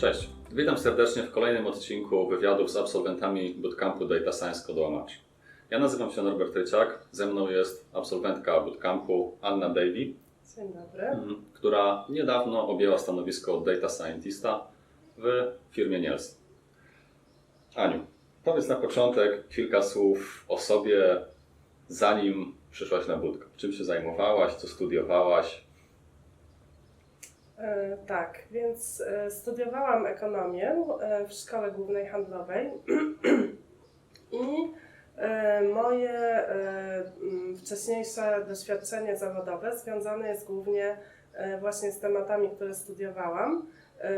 Cześć, witam serdecznie w kolejnym odcinku wywiadów z absolwentami Bootcampu Data Science Kodołamacz. Ja nazywam się Norbert Ryciak, ze mną jest absolwentka Bootcampu Anna Davy, Dzień dobry. m, która niedawno objęła stanowisko Data Scientista w firmie Nielsen. Aniu, powiedz na początek kilka słów o sobie, zanim przyszłaś na Bootcamp. Czym się zajmowałaś, co studiowałaś? E, tak, więc e, studiowałam ekonomię e, w Szkole Głównej Handlowej i moje wcześniejsze doświadczenie zawodowe związane jest głównie właśnie z tematami, które studiowałam.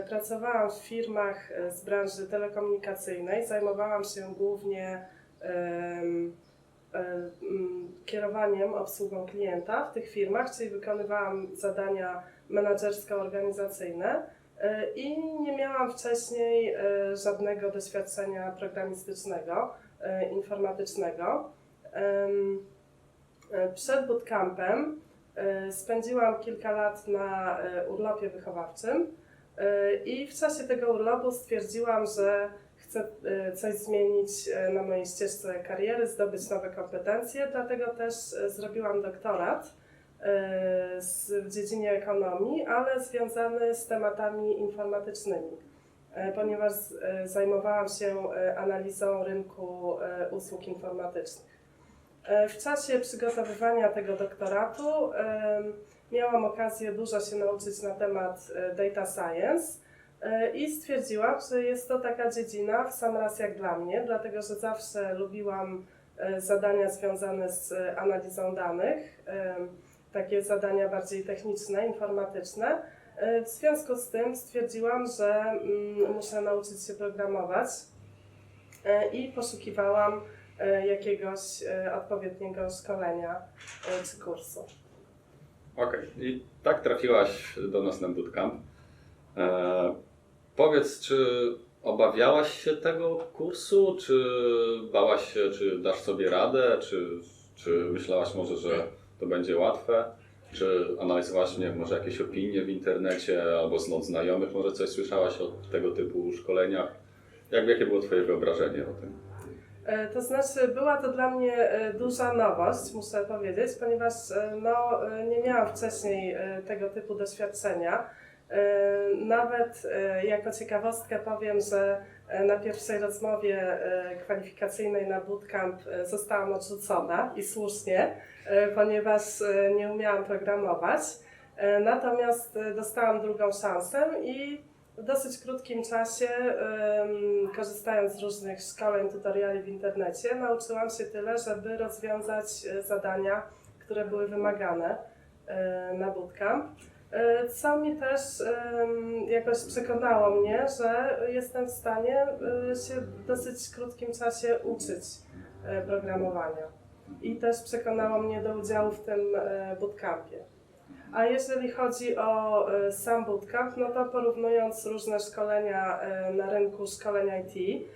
Pracowałam w firmach z branży telekomunikacyjnej, zajmowałam się głównie kierowaniem, obsługą klienta w tych firmach, czyli wykonywałam zadania menedżersko-organizacyjne i nie miałam wcześniej e, żadnego doświadczenia programistycznego, e, informatycznego. E, Przed bootcampem spędziłam kilka lat na urlopie wychowawczym i w czasie tego urlopu stwierdziłam, że chcę coś zmienić na mojej ścieżce kariery, zdobyć nowe kompetencje, dlatego też zrobiłam doktorat w dziedzinie ekonomii, ale związany z tematami informatycznymi, e, ponieważ e, zajmowałam się e, analizą rynku e, usług informatycznych. E, W czasie przygotowywania tego doktoratu miałam okazję dużo się nauczyć na temat e, data science e, i stwierdziłam, że jest to taka dziedzina w sam raz jak dla mnie, dlatego że zawsze lubiłam e, zadania związane z e, analizą danych, takie zadania bardziej techniczne, informatyczne. E, W związku z tym stwierdziłam, że mm, muszę nauczyć się programować e, i poszukiwałam e, jakiegoś odpowiedniego szkolenia czy kursu. Okej, i tak trafiłaś do nas na bootcamp. E, powiedz, czy obawiałaś się tego kursu, czy bałaś się, czy dasz sobie radę, czy, czy myślałaś może, że to będzie łatwe? Czy analizowałaś, nie może jakieś opinie w internecie albo z znajomych, może coś słyszałaś o tego typu szkoleniach? Jak, jakie było Twoje wyobrażenie o tym? E, To znaczy, była to dla mnie e, duża nowość, muszę powiedzieć, ponieważ e, no, nie miałam wcześniej tego typu doświadczenia. Nawet jako ciekawostkę powiem, że na pierwszej rozmowie e, kwalifikacyjnej na bootcamp e, zostałam odrzucona i słusznie, e, ponieważ e, nie umiałam programować. E, Natomiast e, dostałam drugą szansę i w dosyć krótkim czasie, korzystając z różnych szkoleń, tutoriali w internecie, nauczyłam się tyle, żeby rozwiązać e, zadania, które były wymagane e, na bootcamp. E, Co mi też jakoś przekonało mnie, że jestem w stanie e, się w dosyć krótkim czasie uczyć e, programowania. I też przekonało mnie do udziału w tym bootcampie. A jeżeli chodzi o sam bootcamp, no to porównując różne szkolenia na rynku szkoleń IT,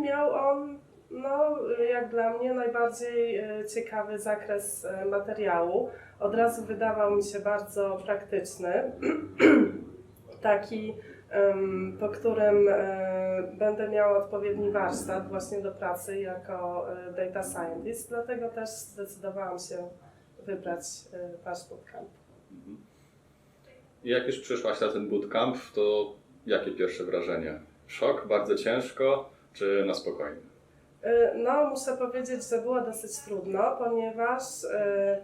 miał on, no, jak dla mnie, najbardziej e, ciekawy zakres e, materiału. Od razu wydawał mi się bardzo praktyczny, taki, po którym e, będę miała odpowiedni warsztat właśnie do pracy jako data scientist, dlatego też zdecydowałam się wybrać wasz bootcamp. I jak już przyszłaś na ten bootcamp, to jakie pierwsze wrażenie? Szok, bardzo ciężko, czy na spokojnie? E, No, muszę powiedzieć, że było dosyć trudno, ponieważ, e,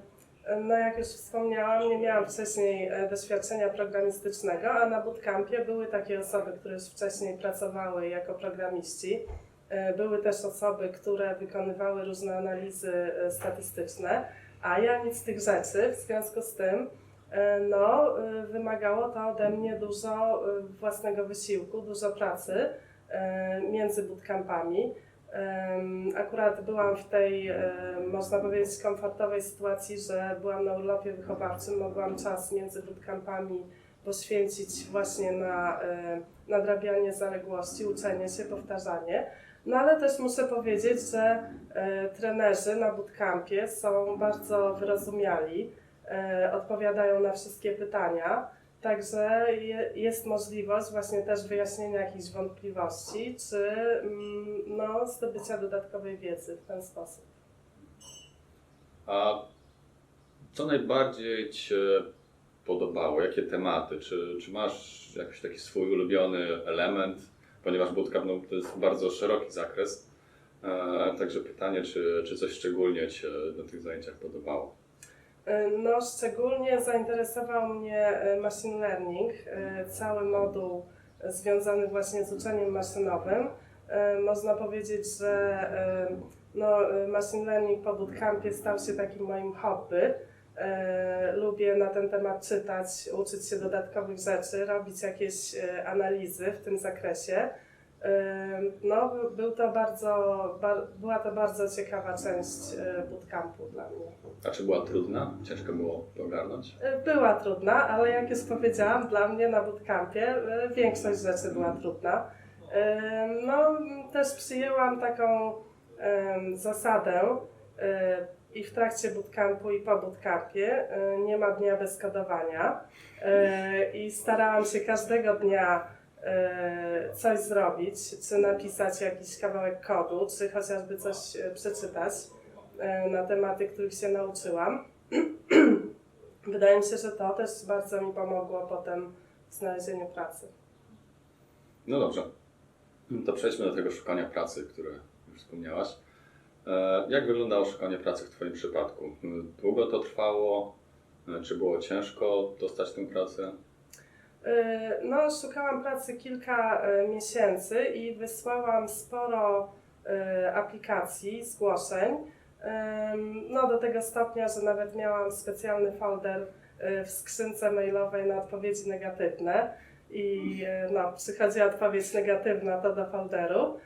no jak już wspomniałam, nie miałam wcześniej e, doświadczenia programistycznego, a na bootcampie były takie osoby, które już wcześniej pracowały jako programiści. Były też osoby, które wykonywały różne analizy statystyczne, a ja nic z tych rzeczy, w związku z tym no, wymagało to ode mnie dużo własnego wysiłku, dużo pracy między bootcampami. Akurat byłam w tej, można powiedzieć, komfortowej sytuacji, że byłam na urlopie wychowawczym, mogłam czas między bootcampami poświęcić właśnie na nadrabianie zaległości, uczenie się, powtarzanie. No ale też muszę powiedzieć, że trenerzy na bootcampie są bardzo wyrozumiali, odpowiadają na wszystkie pytania. Także je, jest możliwość właśnie też wyjaśnienia jakichś wątpliwości, czy mm, no, zdobycia dodatkowej wiedzy w ten sposób. A co najbardziej Ci się podobało? Jakie tematy? Czy, czy masz jakiś taki swój ulubiony element? Ponieważ bootcamp no, to jest bardzo szeroki zakres. E, także pytanie, czy, czy coś szczególnie Ci się na tych zajęciach podobało? E, No, szczególnie zainteresował mnie e, machine learning, e, cały moduł związany właśnie z uczeniem maszynowym. Można powiedzieć, że no, machine learning po bootcampie stał się takim moim hobby. Lubię na ten temat czytać, uczyć się dodatkowych rzeczy, robić jakieś analizy w tym zakresie. No, by- był to bardzo, bar, była to bardzo ciekawa część e, bootcampu dla mnie. A czy była trudna? Ciężko było to ogarnąć? Była trudna, ale jak już powiedziałam, dla mnie na bootcampie e, większość rzeczy była trudna. No, też przyjęłam taką zasadę i w trakcie bootcampu i po bootcampie nie ma dnia bez kodowania i starałam się każdego dnia coś zrobić, czy napisać jakiś kawałek kodu, czy chociażby coś e, przeczytać e, na tematy, których się nauczyłam. Wydaje mi się, że to też bardzo mi pomogło potem w znalezieniu pracy. No dobrze. To przejdźmy do tego szukania pracy, które już wspomniałaś. E, Jak wyglądało szukanie pracy w Twoim przypadku? Długo to trwało? E, Czy było ciężko dostać tę pracę? Yy, No, szukałam pracy kilka y, miesięcy i wysłałam sporo y, aplikacji, zgłoszeń. No, do tego stopnia, że nawet miałam specjalny folder y, w skrzynce mailowej na odpowiedzi negatywne i y, no, przychodzi odpowiedź negatywna, to do folderu.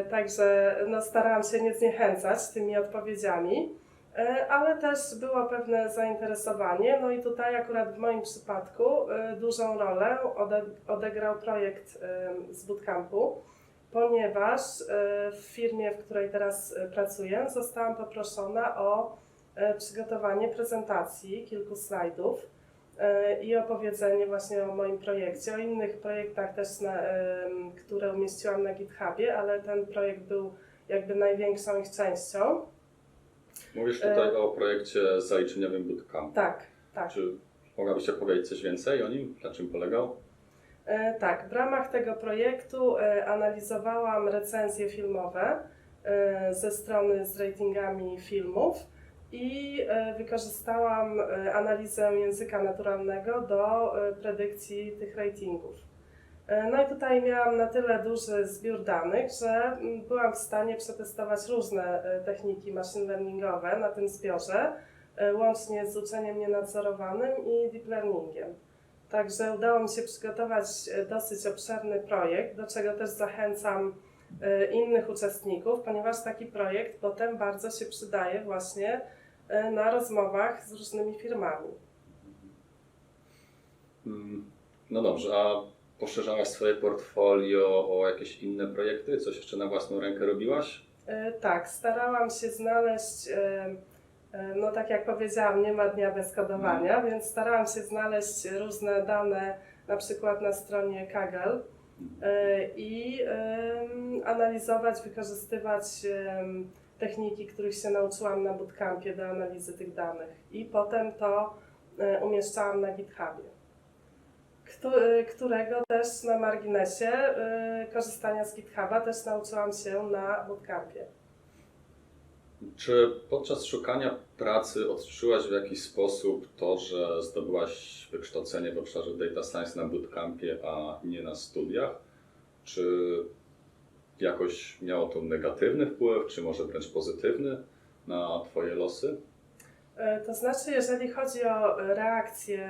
Y, Także no, starałam się nie zniechęcać tymi odpowiedziami. E, ale też było pewne zainteresowanie. No i tutaj akurat w moim przypadku e, dużą rolę ode- odegrał projekt e, z bootcampu, ponieważ w firmie, w której teraz pracuję, zostałam poproszona o przygotowanie prezentacji, kilku slajdów i opowiedzenie właśnie o moim projekcie, o innych projektach też, na, które umieściłam na GitHubie, ale ten projekt był jakby największą ich częścią. Mówisz tutaj o projekcie zaliczeniowym Bootcamp. Tak, tak. Czy mogłabyś opowiedzieć coś więcej o nim? Na czym polegał? E, tak, w ramach tego projektu e, analizowałam recenzje filmowe e, ze strony z ratingami filmów i e, wykorzystałam e, analizę języka naturalnego do e, predykcji tych ratingów. E, No i tutaj miałam na tyle duży zbiór danych, że mm, byłam w stanie przetestować różne e, techniki machine learningowe na tym zbiorze, e, łącznie z uczeniem nienadzorowanym i deep learningiem. Także udało mi się przygotować dosyć obszerny projekt, do czego też zachęcam innych uczestników, ponieważ taki projekt potem bardzo się przydaje właśnie na rozmowach z różnymi firmami. Mm, No dobrze, a poszerzałaś swoje portfolio o jakieś inne projekty? Coś jeszcze na własną rękę robiłaś? E, Tak, starałam się znaleźć, e, e, no tak jak powiedziałam, nie ma dnia bez kodowania, więc starałam się znaleźć różne dane, na przykład na stronie Kaggle i analizować, wykorzystywać techniki, których się nauczyłam na bootcampie do analizy tych danych i potem to umieszczałam na GitHubie. E, którego też na marginesie e, korzystania z GitHuba też nauczyłam się na bootcampie. Czy podczas szukania pracy odczułaś w jakiś sposób to, że zdobyłaś wykształcenie w obszarze data science na bootcampie, a nie na studiach? Czy jakoś miało to negatywny wpływ, czy może wręcz pozytywny na Twoje losy? E, To znaczy, jeżeli chodzi o reakcje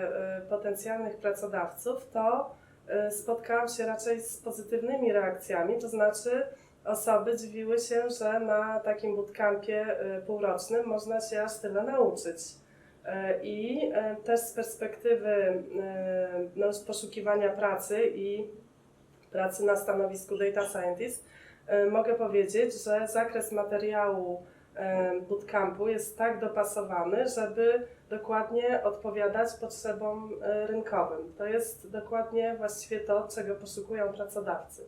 potencjalnych pracodawców, to e, spotkałam się raczej z pozytywnymi reakcjami, to znaczy osoby dziwiły się, że na takim bootcampie e, półrocznym można się aż tyle nauczyć. I też z perspektywy no, poszukiwania pracy i pracy na stanowisku data scientist, mogę powiedzieć, że zakres materiału bootcampu jest tak dopasowany, żeby dokładnie odpowiadać potrzebom e, rynkowym. To jest dokładnie właściwie to, czego poszukują pracodawcy.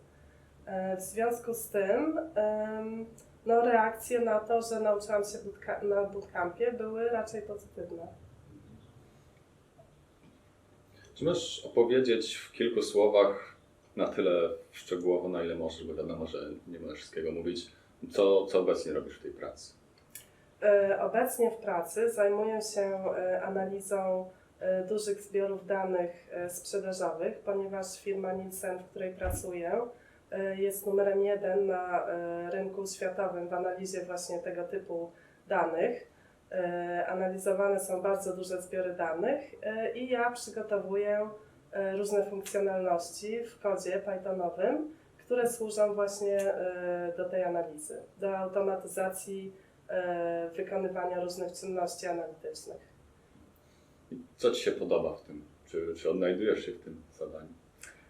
E, W związku z tym no, reakcje na to, że nauczyłam się na bootcampie były raczej pozytywne. Czy możesz opowiedzieć w kilku słowach, na tyle szczegółowo, na ile możesz, bo wiadomo, że nie możesz wszystkiego mówić, co, co obecnie robisz w tej pracy? E, Obecnie w pracy zajmuję się e, analizą e, dużych zbiorów danych sprzedażowych, ponieważ firma Nielsen, w której pracuję, jest numerem jeden na rynku światowym w analizie właśnie tego typu danych. Analizowane są bardzo duże zbiory danych i ja przygotowuję różne funkcjonalności w kodzie Pythonowym, które służą właśnie e, do tej analizy, do automatyzacji e, wykonywania różnych czynności analitycznych. I Co Ci się podoba w tym? Czy, czy odnajdujesz się w tym zadaniu?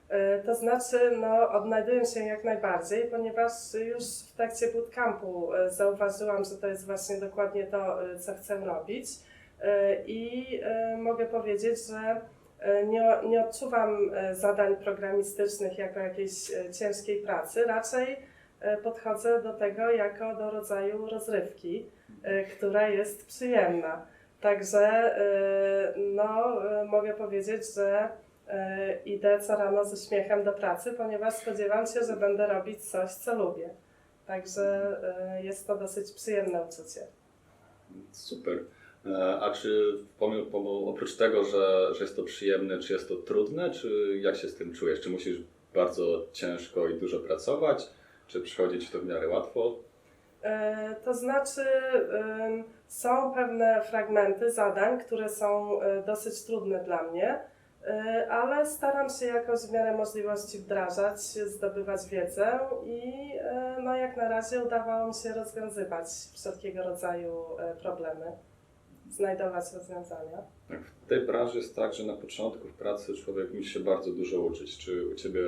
E, To znaczy, no, odnajduję się jak najbardziej, ponieważ już w trakcie bootcampu zauważyłam, że to jest właśnie dokładnie to, co chcę robić. I mogę powiedzieć, że nie, nie odczuwam e, zadań programistycznych jako jakiejś e, ciężkiej pracy, raczej e, podchodzę do tego jako do rodzaju rozrywki, e, która jest przyjemna. Także e, no, e, mogę powiedzieć, że e, idę co rano ze śmiechem do pracy, ponieważ spodziewam się, że będę robić coś, co lubię. Także e, jest to dosyć przyjemne uczucie. Super. E, A czy pomimo, oprócz tego, że, że jest to przyjemne, czy jest to trudne, czy jak się z tym czujesz? Czy musisz bardzo ciężko i dużo pracować, czy przychodzi Ci to w miarę łatwo? E, To znaczy, są pewne fragmenty zadań, które są e, dosyć trudne dla mnie, ale staram się jakoś w miarę możliwości wdrażać, zdobywać wiedzę i no, jak na razie udawało mi się rozwiązywać wszelkiego rodzaju problemy, znajdować rozwiązania. Tak, w tej branży jest tak, że na początku w pracy człowiek musi się bardzo dużo uczyć. Czy u Ciebie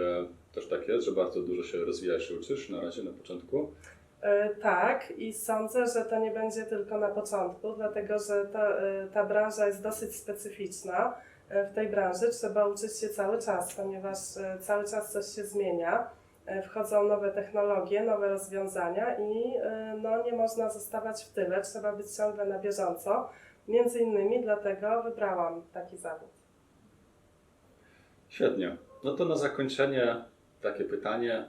też tak jest, że bardzo dużo się rozwijasz i uczysz na razie na początku? E, Tak, i sądzę, że to nie będzie tylko na początku, dlatego że ta, e, ta branża jest dosyć specyficzna. E, W tej branży trzeba uczyć się cały czas, ponieważ cały czas coś się zmienia. Wchodzą nowe technologie, nowe rozwiązania i no, nie można zostawać w tyle, trzeba być ciągle na bieżąco. Między innymi dlatego wybrałam taki zawód. Świetnie. No to na zakończenie takie pytanie.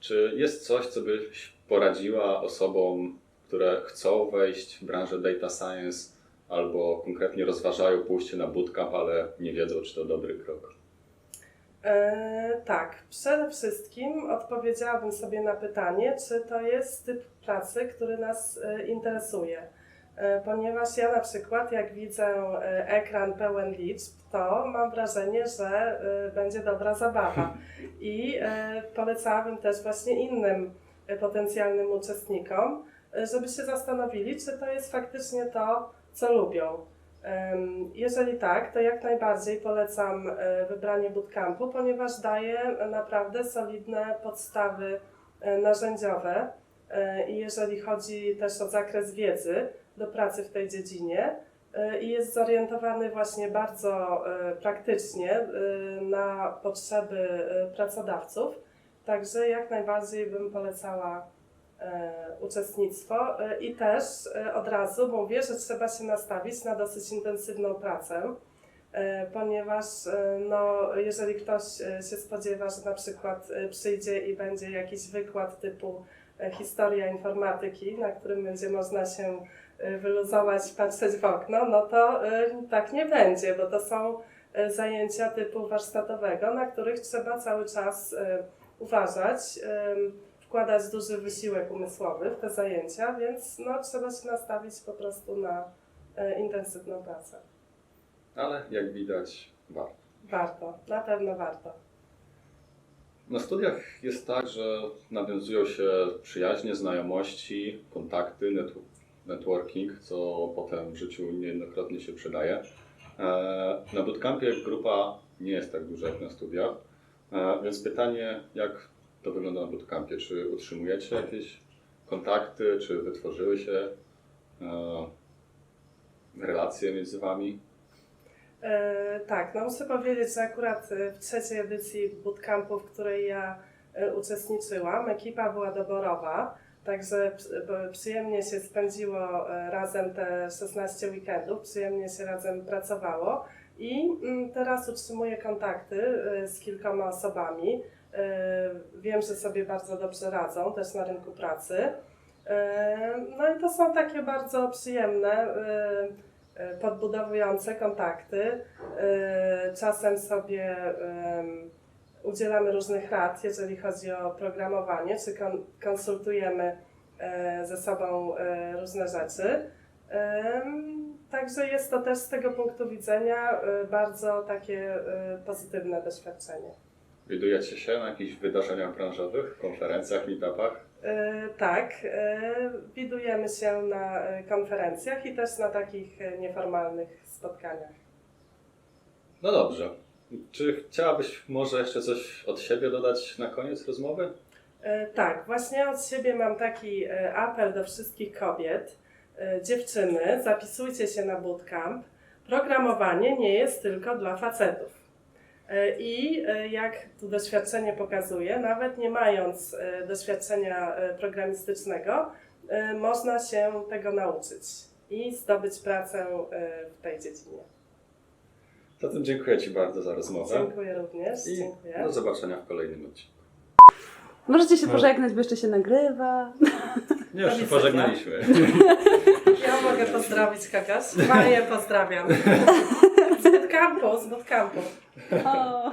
Czy jest coś, co byś poradziła osobom, które chcą wejść w branżę data science albo konkretnie rozważają pójście na bootcamp, ale nie wiedzą, czy to dobry krok? E, tak, przede wszystkim odpowiedziałabym sobie na pytanie, czy to jest typ pracy, który nas e, interesuje. E, ponieważ ja na przykład, jak widzę e, ekran pełen liczb, to mam wrażenie, że e, będzie dobra zabawa. I polecałabym też właśnie innym potencjalnym uczestnikom, żeby się zastanowili, czy to jest faktycznie to, co lubią. Jeżeli tak, to jak najbardziej polecam wybranie bootcampu, ponieważ daje naprawdę solidne podstawy narzędziowe i jeżeli chodzi też o zakres wiedzy do pracy w tej dziedzinie e, i jest zorientowany właśnie bardzo e, praktycznie e, na potrzeby pracodawców, także jak najbardziej bym polecała uczestnictwo i też od razu mówię, że trzeba się nastawić na dosyć intensywną pracę, ponieważ no, jeżeli ktoś się spodziewa, że na przykład przyjdzie i będzie jakiś wykład typu historia informatyki, na którym będzie można się wyluzować, patrzeć w okno, no to e, tak nie będzie, bo to są e, zajęcia typu warsztatowego, na których trzeba cały czas e, uważać, wkładać duży wysiłek umysłowy w te zajęcia, więc no, trzeba się nastawić po prostu na intensywną pracę. Ale jak widać, warto. Warto, na pewno warto. Na studiach jest tak, że nawiązują się przyjaźnie, znajomości, kontakty, netw- networking, co potem w życiu niejednokrotnie się przydaje. E, Na bootcampie grupa nie jest tak duża jak na studiach, E, więc pytanie, jak to wygląda na bootcampie? Czy utrzymujecie jakieś kontakty, czy wytworzyły się e, relacje między Wami? E, tak, no muszę powiedzieć, że akurat w trzeciej edycji bootcampu, w której ja uczestniczyłam, ekipa była doborowa, także przyjemnie się spędziło e, razem te 16 weekendów, przyjemnie się razem pracowało i mm, teraz utrzymuję kontakty e, z kilkoma osobami. E, Wiem, że sobie bardzo dobrze radzą też na rynku pracy. No i to są takie bardzo przyjemne, podbudowujące kontakty. Czasem sobie udzielamy różnych rad, jeżeli chodzi o programowanie, czy kon- konsultujemy e, ze sobą e, różne rzeczy. Także jest to też z tego punktu widzenia e, bardzo takie pozytywne doświadczenie. Widujecie się na jakichś wydarzeniach branżowych, konferencjach, meetupach? Tak, widujemy się na konferencjach i też na takich nieformalnych spotkaniach. No dobrze. Czy chciałabyś może jeszcze coś od siebie dodać na koniec rozmowy? E, Tak, właśnie od siebie mam taki e, apel do wszystkich kobiet. E, Dziewczyny, zapisujcie się na bootcamp. Programowanie nie jest tylko dla facetów. I jak tu doświadczenie pokazuje, nawet nie mając doświadczenia programistycznego, można się tego nauczyć i zdobyć pracę w tej dziedzinie. Zatem dziękuję Ci bardzo za rozmowę Dziękuję również. i Dziękuję. do zobaczenia w kolejnym odcinku. Możecie się No. pożegnać, bo jeszcze się nagrywa. Nie, już się pożegnaliśmy. Ja mogę pozdrowić kogoś. Marię pozdrawiam. Z bootcampu, z bootcampu. O.